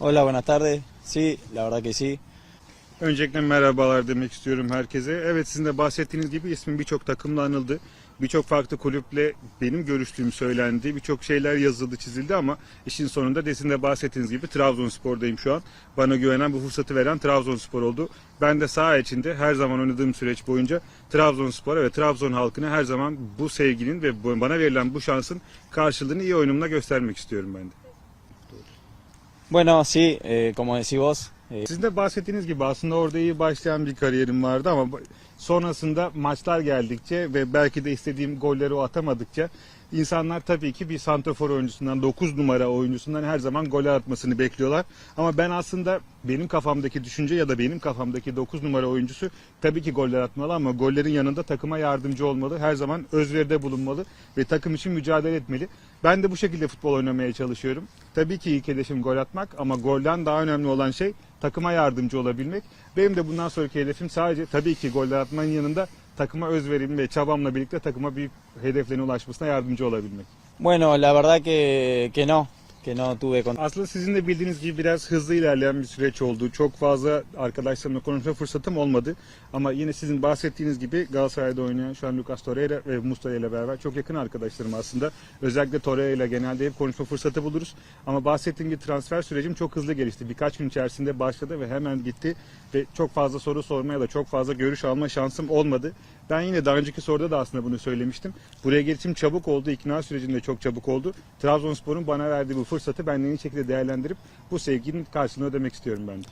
Hola, buenas tardes. Sí, la verdad que sí. Öncelikle merhabalar demek istiyorum herkese. Evet sizin de bahsettiğiniz gibi ismim birçok takımla anıldı. Birçok farklı kulüple benim görüştüğüm söylendi. Birçok şeyler yazıldı, çizildi ama işin sonunda de sizin de bahsettiğiniz gibi Trabzonspor'dayım şu an. Bana güvenen bu fırsatı veren Trabzonspor oldu. Ben de saha içinde her zaman oynadığım süreç boyunca Trabzonspor'a ve Trabzon halkına her zaman bu sevginin ve bana verilen bu şansın karşılığını iyi oyunumla göstermek istiyorum ben de. Bueno, sí, eh, como decís vos, eh, Sizin de bahsettiğiniz gibi aslında orada iyi başlayan bir kariyerim vardı ama sonrasında maçlar geldikçe ve belki de istediğim golleri o atamadıkça insanlar tabii ki bir santrafor oyuncusundan 9 numara oyuncusundan her zaman gol atmasını bekliyorlar. Ama ben aslında benim kafamdaki düşünce ya da benim kafamdaki 9 numara oyuncusu tabii ki goller atmalı ama gollerin yanında takıma yardımcı olmalı. Her zaman özveride bulunmalı ve takım için mücadele etmeli. Ben de bu şekilde futbol oynamaya çalışıyorum. Tabii ki ilk hedefim gol atmak ama golden daha önemli olan şey takıma yardımcı olabilmek. Benim de bundan sonraki hedefim sadece tabii ki goller atmanın yanında takıma özverim ve çabamla birlikte takıma büyük hedeflerine ulaşmasına yardımcı olabilmek. bueno, la verdad que, que no, Aslında sizin de bildiğiniz gibi biraz hızlı ilerleyen bir süreç oldu. Çok fazla arkadaşlarımla konuşma fırsatım olmadı. Ama yine sizin bahsettiğiniz gibi Galatasaray'da oynayan şu an Lucas Torreira ve Mustafa ile beraber çok yakın arkadaşlarım aslında. Özellikle Torreira ile genelde hep konuşma fırsatı buluruz. Ama bahsettiğim gibi transfer sürecim çok hızlı gelişti. Birkaç gün içerisinde başladı ve hemen gitti. Ve çok fazla soru sormaya da çok fazla görüş alma şansım olmadı. Ben yine daha önceki soruda da aslında bunu söylemiştim. Buraya gelişim çabuk oldu, ikna sürecinde çok çabuk oldu. Trabzonspor'un bana verdiği bu fırsatı ben en iyi şekilde değerlendirip bu sevginin karşılığını ödemek istiyorum ben de.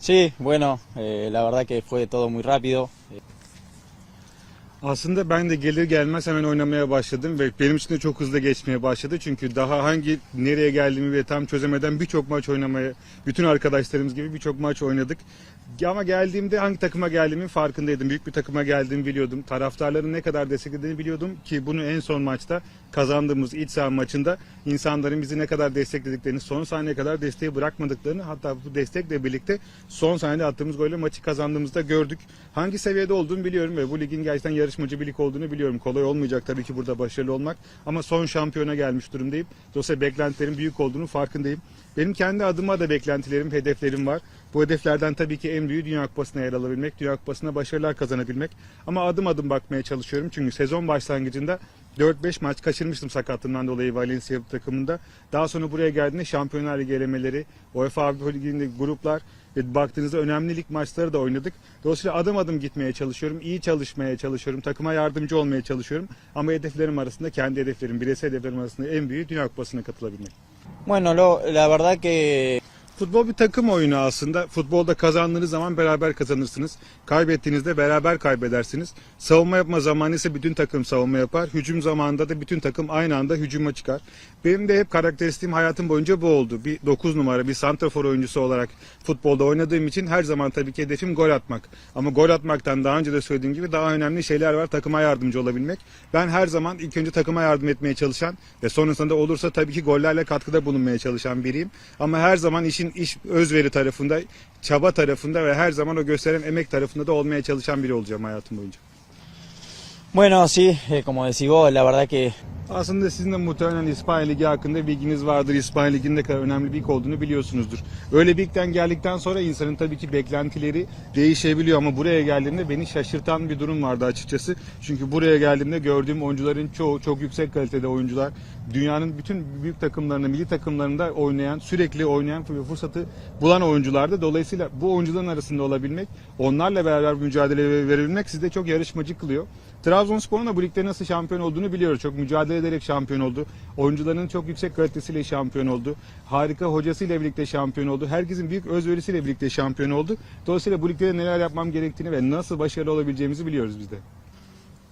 Sí, bueno, eh, la verdad que fue todo muy rápido. Aslında ben de gelir gelmez hemen oynamaya başladım ve benim için de çok hızlı geçmeye başladı. Çünkü daha hangi nereye geldiğimi ve tam çözemeden birçok maç oynamaya, bütün arkadaşlarımız gibi birçok maç oynadık. Ama geldiğimde hangi takıma geldiğimin farkındaydım. Büyük bir takıma geldiğimi biliyordum. Taraftarların ne kadar desteklediğini biliyordum ki bunu en son maçta kazandığımız iç saha maçında insanların bizi ne kadar desteklediklerini, son saniyeye kadar desteği bırakmadıklarını hatta bu destekle birlikte son saniyede attığımız golle maçı kazandığımızda gördük. Hangi seviyede olduğunu biliyorum ve bu ligin gerçekten yarışmacı bir lig olduğunu biliyorum. Kolay olmayacak tabii ki burada başarılı olmak ama son şampiyona gelmiş durumdayım. Dolayısıyla beklentilerin büyük olduğunu farkındayım. Benim kendi adıma da beklentilerim, hedeflerim var. Bu hedeflerden tabii ki en büyüğü Dünya Kupası'na yer alabilmek, Dünya Kupası'na başarılar kazanabilmek. Ama adım adım bakmaya çalışıyorum çünkü sezon başlangıcında 4-5 maç kaçırmıştım sakatlığımdan dolayı Valencia takımında. Daha sonra buraya geldiğinde Şampiyonlar Ligi elemeleri, UEFA Avrupa Ligi'nde gruplar ve baktığınızda önemli lig maçları da oynadık. Dolayısıyla adım adım gitmeye çalışıyorum, iyi çalışmaya çalışıyorum, takıma yardımcı olmaya çalışıyorum. Ama hedeflerim arasında, kendi hedeflerim, bireysel hedeflerim arasında en büyüğü Dünya Kupası'na katılabilmek. Bueno, lo, la verdad que Futbol bir takım oyunu aslında. Futbolda kazandığınız zaman beraber kazanırsınız. Kaybettiğinizde beraber kaybedersiniz. Savunma yapma zamanı ise bütün takım savunma yapar. Hücum zamanında da bütün takım aynı anda hücuma çıkar. Benim de hep karakteristiğim hayatım boyunca bu oldu. Bir 9 numara, bir santrafor oyuncusu olarak futbolda oynadığım için her zaman tabii ki hedefim gol atmak. Ama gol atmaktan daha önce de söylediğim gibi daha önemli şeyler var. Takıma yardımcı olabilmek. Ben her zaman ilk önce takıma yardım etmeye çalışan ve sonrasında olursa tabii ki gollerle katkıda bulunmaya çalışan biriyim. Ama her zaman işin iş özveri tarafında, çaba tarafında ve her zaman o gösteren emek tarafında da olmaya çalışan biri olacağım hayatım boyunca. Bueno, sí, eh, como decís vos, la verdad que Aslında sizin de muhtemelen İspanya Ligi hakkında bilginiz vardır. İspanya Ligi'nin ne kadar önemli bir lig olduğunu biliyorsunuzdur. Öyle bir ligden geldikten sonra insanın tabii ki beklentileri değişebiliyor ama buraya geldiğimde beni şaşırtan bir durum vardı açıkçası. Çünkü buraya geldiğimde gördüğüm oyuncuların çoğu çok yüksek kalitede oyuncular. Dünyanın bütün büyük takımlarında, milli takımlarında oynayan, sürekli oynayan fırsatı bulan oyunculardı. Dolayısıyla bu oyuncuların arasında olabilmek, onlarla beraber mücadele verebilmek sizi de çok yarışmacı kılıyor. Trabzonspor'un da bu ligde nasıl şampiyon olduğunu biliyoruz. Çok mücadele ederek şampiyon oldu. Oyuncuların çok yüksek kalitesiyle şampiyon oldu. Harika hocasıyla birlikte şampiyon oldu. Herkesin büyük özverisiyle birlikte şampiyon oldu. Dolayısıyla bu ligde de neler yapmam gerektiğini ve nasıl başarılı olabileceğimizi biliyoruz biz de.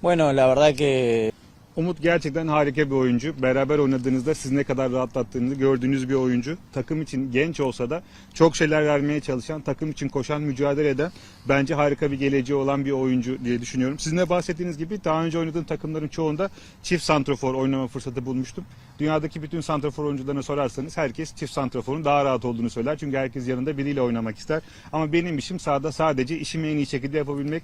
bueno, la verdad que Umut gerçekten harika bir oyuncu. Beraber oynadığınızda siz ne kadar rahatlattığını gördüğünüz bir oyuncu. Takım için genç olsa da çok şeyler vermeye çalışan, takım için koşan, mücadele eden bence harika bir geleceği olan bir oyuncu diye düşünüyorum. Sizin de bahsettiğiniz gibi daha önce oynadığım takımların çoğunda çift santrofor oynama fırsatı bulmuştum. Dünyadaki bütün santrafor oyuncularına sorarsanız herkes çift santraforun daha rahat olduğunu söyler. Çünkü herkes yanında biriyle oynamak ister. Ama benim işim sahada sadece işimi en iyi şekilde yapabilmek.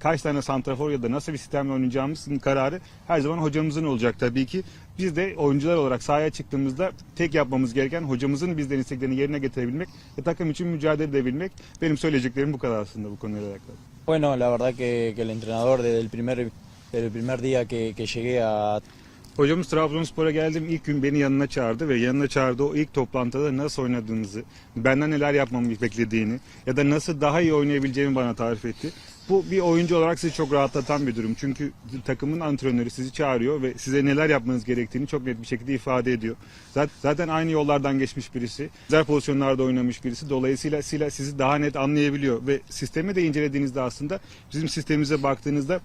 Kaç tane santrafor ya da nasıl bir sistemle oynayacağımızın kararı her zaman hocamızın olacak tabii ki. Biz de oyuncular olarak sahaya çıktığımızda tek yapmamız gereken hocamızın bizden isteklerini yerine getirebilmek ve takım için mücadele edebilmek. Benim söyleyeceklerim bu kadar aslında bu konuyla alakalı. Bueno, la verdad que, que el entrenador desde el primer, desde el primer día que, que llegué a Hocamız Trabzonspor'a geldim ilk gün beni yanına çağırdı ve yanına çağırdığı o ilk toplantıda nasıl oynadığınızı, benden neler yapmamı beklediğini ya da nasıl daha iyi oynayabileceğimi bana tarif etti. Bu bir oyuncu olarak sizi çok rahatlatan bir durum. Çünkü takımın antrenörü sizi çağırıyor ve size neler yapmanız gerektiğini çok net bir şekilde ifade ediyor. Zat- Zaten aynı yollardan geçmiş birisi, güzel pozisyonlarda oynamış birisi. Dolayısıyla sizi daha net anlayabiliyor ve sistemi de incelediğinizde aslında bizim sistemimize baktığınızda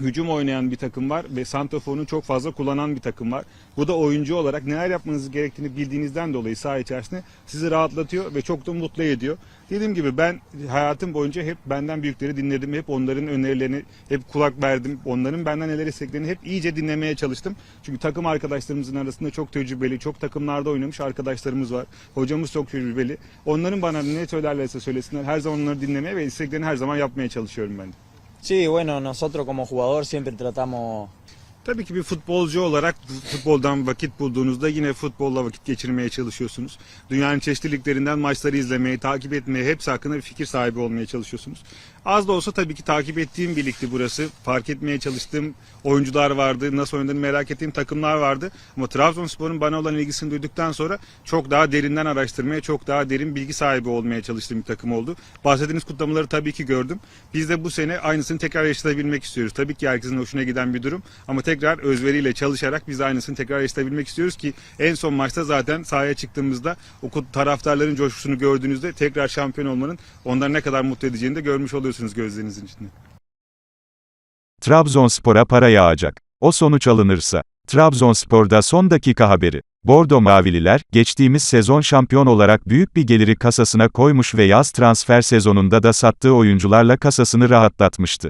hücum oynayan bir takım var ve santraforunu çok fazla kullanan bir takım var. Bu da oyuncu olarak neler yapmanız gerektiğini bildiğinizden dolayı saha içerisinde sizi rahatlatıyor ve çok da mutlu ediyor. Dediğim gibi ben hayatım boyunca hep benden büyükleri dinledim. Hep onların önerilerini hep kulak verdim. Onların benden neler istediklerini hep iyice dinlemeye çalıştım. Çünkü takım arkadaşlarımızın arasında çok tecrübeli, çok takımlarda oynamış arkadaşlarımız var. Hocamız çok tecrübeli. Onların bana ne söylerlerse söylesinler her zaman onları dinlemeye ve isteklerini her zaman yapmaya çalışıyorum ben de. Sí, bueno, nosotros como jugador siempre tratamos Tabii ki bir futbolcu olarak futboldan vakit bulduğunuzda yine futbolla vakit geçirmeye çalışıyorsunuz. Dünyanın çeşitli liglerinden maçları izlemeye, takip etmeye, hepsi hakkında bir fikir sahibi olmaya çalışıyorsunuz. Az da olsa tabii ki takip ettiğim bir ligdi burası. Fark etmeye çalıştığım oyuncular vardı, nasıl oynadığını merak ettiğim takımlar vardı. Ama Trabzonspor'un bana olan ilgisini duyduktan sonra çok daha derinden araştırmaya, çok daha derin bilgi sahibi olmaya çalıştığım bir takım oldu. Bahsettiğiniz kutlamaları tabii ki gördüm. Biz de bu sene aynısını tekrar yaşatabilmek istiyoruz. Tabii ki herkesin hoşuna giden bir durum ama tekrar özveriyle çalışarak biz aynısını tekrar yaşatabilmek istiyoruz ki en son maçta zaten sahaya çıktığımızda o taraftarların coşkusunu gördüğünüzde tekrar şampiyon olmanın onları ne kadar mutlu edeceğini de görmüş oluyorsunuz gözlerinizin içinde. Trabzonspor'a para yağacak. O sonuç alınırsa. Trabzonspor'da son dakika haberi. Bordo Mavililer, geçtiğimiz sezon şampiyon olarak büyük bir geliri kasasına koymuş ve yaz transfer sezonunda da sattığı oyuncularla kasasını rahatlatmıştı.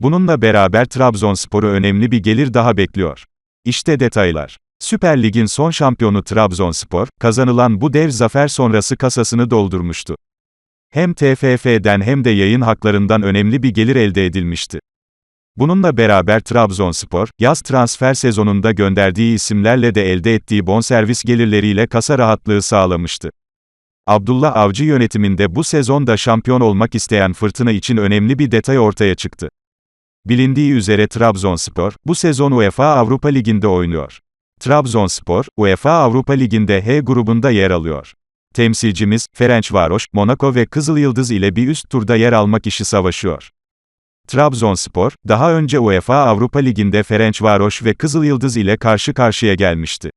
Bununla beraber Trabzonspor'u önemli bir gelir daha bekliyor. İşte detaylar. Süper Lig'in son şampiyonu Trabzonspor, kazanılan bu dev zafer sonrası kasasını doldurmuştu. Hem TFF'den hem de yayın haklarından önemli bir gelir elde edilmişti. Bununla beraber Trabzonspor, yaz transfer sezonunda gönderdiği isimlerle de elde ettiği bonservis gelirleriyle kasa rahatlığı sağlamıştı. Abdullah Avcı yönetiminde bu sezonda şampiyon olmak isteyen Fırtına için önemli bir detay ortaya çıktı. Bilindiği üzere Trabzonspor, bu sezon UEFA Avrupa Ligi'nde oynuyor. Trabzonspor, UEFA Avrupa Ligi'nde H grubunda yer alıyor. Temsilcimiz, Ferencvaros, Monaco ve Kızılyıldız ile bir üst turda yer almak işi savaşıyor. Trabzonspor, daha önce UEFA Avrupa Ligi'nde Ferencvaros ve Kızılyıldız ile karşı karşıya gelmişti.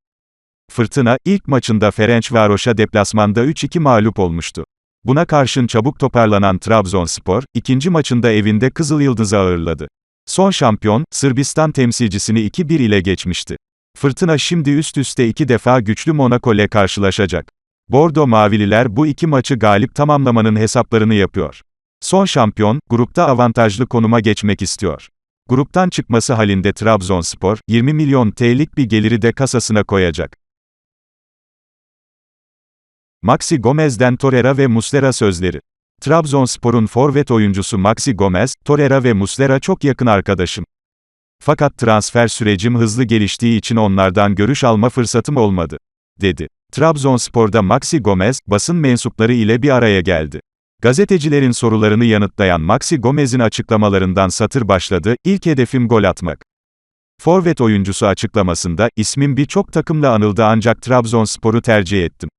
Fırtına, ilk maçında Ferencvaros'a deplasmanda 3-2 mağlup olmuştu. Buna karşın çabuk toparlanan Trabzonspor, ikinci maçında evinde Kızılyıldız'ı ağırladı. Son şampiyon, Sırbistan temsilcisini 2-1 ile geçmişti. Fırtına şimdi üst üste iki defa güçlü Monaco ile karşılaşacak. Bordo Mavililer bu iki maçı galip tamamlamanın hesaplarını yapıyor. Son şampiyon, grupta avantajlı konuma geçmek istiyor. Gruptan çıkması halinde Trabzonspor, 20 milyon TL'lik bir geliri de kasasına koyacak. Maxi Gomez'den Torreira ve Muslera sözleri. Trabzonspor'un forvet oyuncusu Maxi Gomez, Torreira ve Muslera çok yakın arkadaşım. Fakat transfer sürecim hızlı geliştiği için onlardan görüş alma fırsatım olmadı, dedi. Trabzonspor'da Maxi Gomez, basın mensupları ile bir araya geldi. Gazetecilerin sorularını yanıtlayan Maxi Gomez'in açıklamalarından satır başladı, ilk hedefim gol atmak. Forvet oyuncusu açıklamasında, ismim birçok takımla anıldı ancak Trabzonspor'u tercih ettim.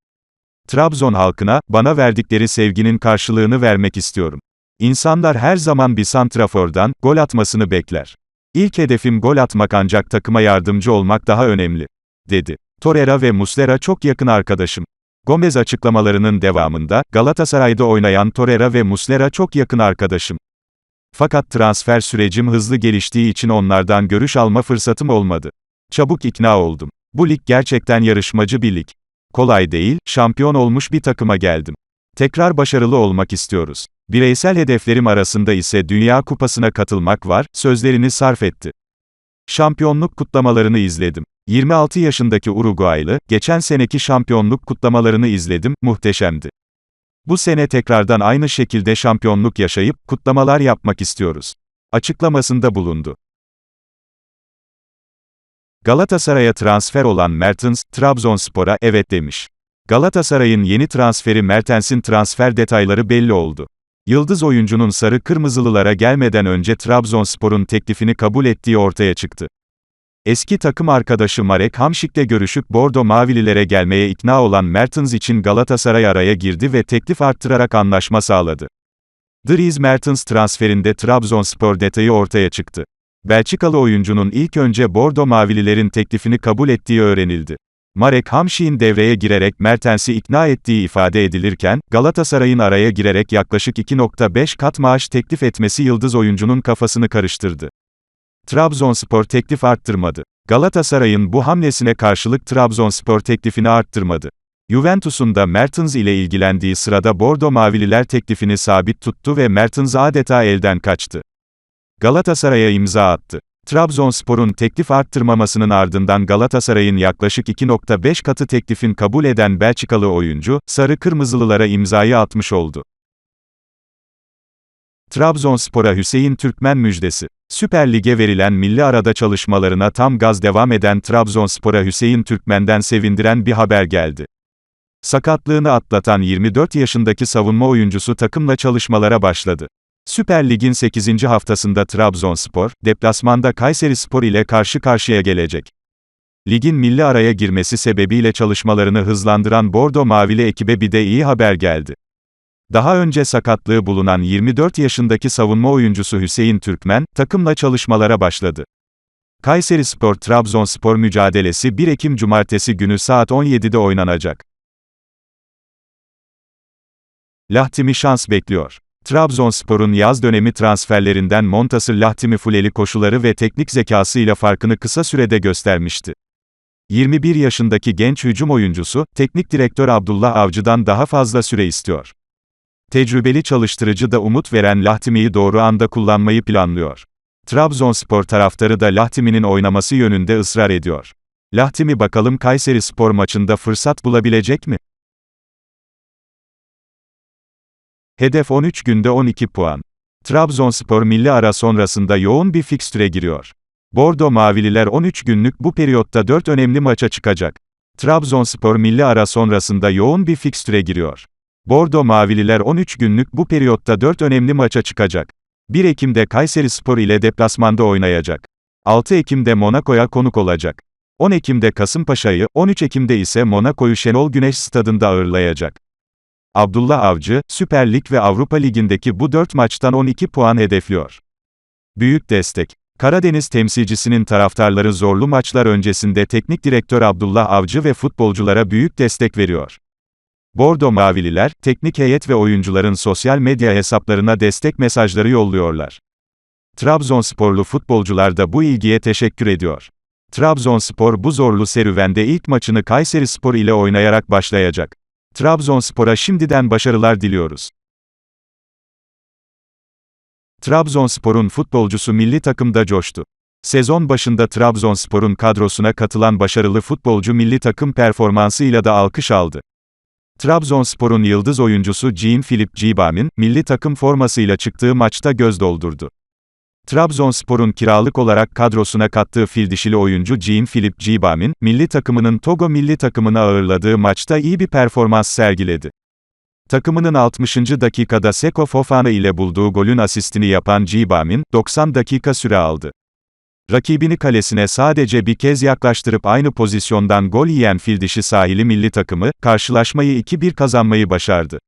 Trabzon halkına, bana verdikleri sevginin karşılığını vermek istiyorum. İnsanlar her zaman bir santrafordan, gol atmasını bekler. İlk hedefim gol atmak ancak takıma yardımcı olmak daha önemli, dedi. Torreira ve Muslera çok yakın arkadaşım. Gomez açıklamalarının devamında, Galatasaray'da oynayan Torreira ve Muslera çok yakın arkadaşım. Fakat transfer sürecim hızlı geliştiği için onlardan görüş alma fırsatım olmadı. Çabuk ikna oldum. Bu lig gerçekten yarışmacı bir lig. Kolay değil, şampiyon olmuş bir takıma geldim. Tekrar başarılı olmak istiyoruz. Bireysel hedeflerim arasında ise Dünya Kupası'na katılmak var, sözlerini sarf etti. Şampiyonluk kutlamalarını izledim. 26 yaşındaki Uruguaylı, geçen seneki şampiyonluk kutlamalarını izledim, muhteşemdi. Bu sene tekrardan aynı şekilde şampiyonluk yaşayıp, kutlamalar yapmak istiyoruz. Açıklamasında bulundu. Galatasaray'a transfer olan Mertens, Trabzonspor'a evet demiş. Galatasaray'ın yeni transferi Mertens'in transfer detayları belli oldu. Yıldız oyuncunun sarı kırmızılılara gelmeden önce Trabzonspor'un teklifini kabul ettiği ortaya çıktı. Eski takım arkadaşı Marek Hamšík'le görüşüp Bordo Mavililere gelmeye ikna olan Mertens için Galatasaray araya girdi ve teklif arttırarak anlaşma sağladı. Dries Mertens transferinde Trabzonspor detayı ortaya çıktı. Belçikalı oyuncunun ilk önce Bordo Mavililerin teklifini kabul ettiği öğrenildi. Marek Hamšík'in devreye girerek Mertens'i ikna ettiği ifade edilirken, Galatasaray'ın araya girerek yaklaşık 2.5 kat maaş teklif etmesi yıldız oyuncunun kafasını karıştırdı. Trabzonspor teklif arttırmadı. Galatasaray'ın bu hamlesine karşılık Trabzonspor teklifini arttırmadı. Juventus'un da Mertens ile ilgilendiği sırada Bordo Mavililer teklifini sabit tuttu ve Mertens adeta elden kaçtı. Galatasaray'a imza attı. Trabzonspor'un teklif arttırmamasının ardından Galatasaray'ın yaklaşık 2.5 katı teklifin kabul eden Belçikalı oyuncu, sarı kırmızılılara imzayı atmış oldu. Trabzonspor'a Hüseyin Türkmen müjdesi. Süper Lig'e verilen milli arada çalışmalarına tam gaz devam eden Trabzonspor'a Hüseyin Türkmen'den sevindiren bir haber geldi. Sakatlığını atlatan 24 yaşındaki savunma oyuncusu takımla çalışmalara başladı. Süper Lig'in 8. haftasında Trabzonspor, deplasmanda Kayserispor ile karşı karşıya gelecek. Ligin milli araya girmesi sebebiyle çalışmalarını hızlandıran Bordo Mavili ekibe bir de iyi haber geldi. Daha önce sakatlığı bulunan 24 yaşındaki savunma oyuncusu Hüseyin Türkmen, takımla çalışmalara başladı. Kayserispor Trabzonspor mücadelesi 1 Ekim Cumartesi günü saat 17'de oynanacak. Lahtimi şans bekliyor. Trabzonspor'un yaz dönemi transferlerinden Montasır Lahtimi fuleli koşuları ve teknik zekasıyla farkını kısa sürede göstermişti. 21 yaşındaki genç hücum oyuncusu, teknik direktör Abdullah Avcı'dan daha fazla süre istiyor. Tecrübeli çalıştırıcı da umut veren Lahtimi'yi doğru anda kullanmayı planlıyor. Trabzonspor taraftarı da Lahtimi'nin oynaması yönünde ısrar ediyor. Lahtimi bakalım Kayseri Spor maçında fırsat bulabilecek mi? Hedef 13 günde 12 puan. Trabzonspor milli ara sonrasında yoğun bir fikstüre giriyor. Bordo Mavililer 13 günlük bu periyotta 4 önemli maça çıkacak. Trabzonspor milli ara sonrasında yoğun bir fikstüre giriyor. Bordo Mavililer 13 günlük bu periyotta 4 önemli maça çıkacak. 1 Ekim'de Kayserispor ile deplasmanda oynayacak. 6 Ekim'de Monaco'ya konuk olacak. 10 Ekim'de Kasımpaşa'yı, 13 Ekim'de ise Monaco'yu Şenol Güneş stadında ağırlayacak. Abdullah Avcı, Süper Lig ve Avrupa Ligi'ndeki bu 4 maçtan 12 puan hedefliyor. Büyük destek. Karadeniz temsilcisinin taraftarları zorlu maçlar öncesinde teknik direktör Abdullah Avcı ve futbolculara büyük destek veriyor. Bordo Mavililer, teknik heyet ve oyuncuların sosyal medya hesaplarına destek mesajları yolluyorlar. Trabzonsporlu futbolcular da bu ilgiye teşekkür ediyor. Trabzonspor bu zorlu serüvende ilk maçını Kayserispor ile oynayarak başlayacak. Trabzonspor'a şimdiden başarılar diliyoruz. Trabzonspor'un futbolcusu milli takımda coştu. Sezon başında Trabzonspor'un kadrosuna katılan başarılı futbolcu milli takım performansıyla da alkış aldı. Trabzonspor'un yıldız oyuncusu Jean-Philippe Gibam'in, milli takım formasıyla çıktığı maçta göz doldurdu. Trabzonspor'un kiralık olarak kadrosuna kattığı fil dişili oyuncu Jean-Philippe Gibam'in, milli takımının Togo milli takımını ağırladığı maçta iyi bir performans sergiledi. Takımının 60. dakikada Seko Fofana ile bulduğu golün asistini yapan Gibam'in, 90 dakika süre aldı. Rakibini kalesine sadece bir kez yaklaştırıp aynı pozisyondan gol yiyen fil dişi sahili milli takımı, karşılaşmayı 2-1 kazanmayı başardı.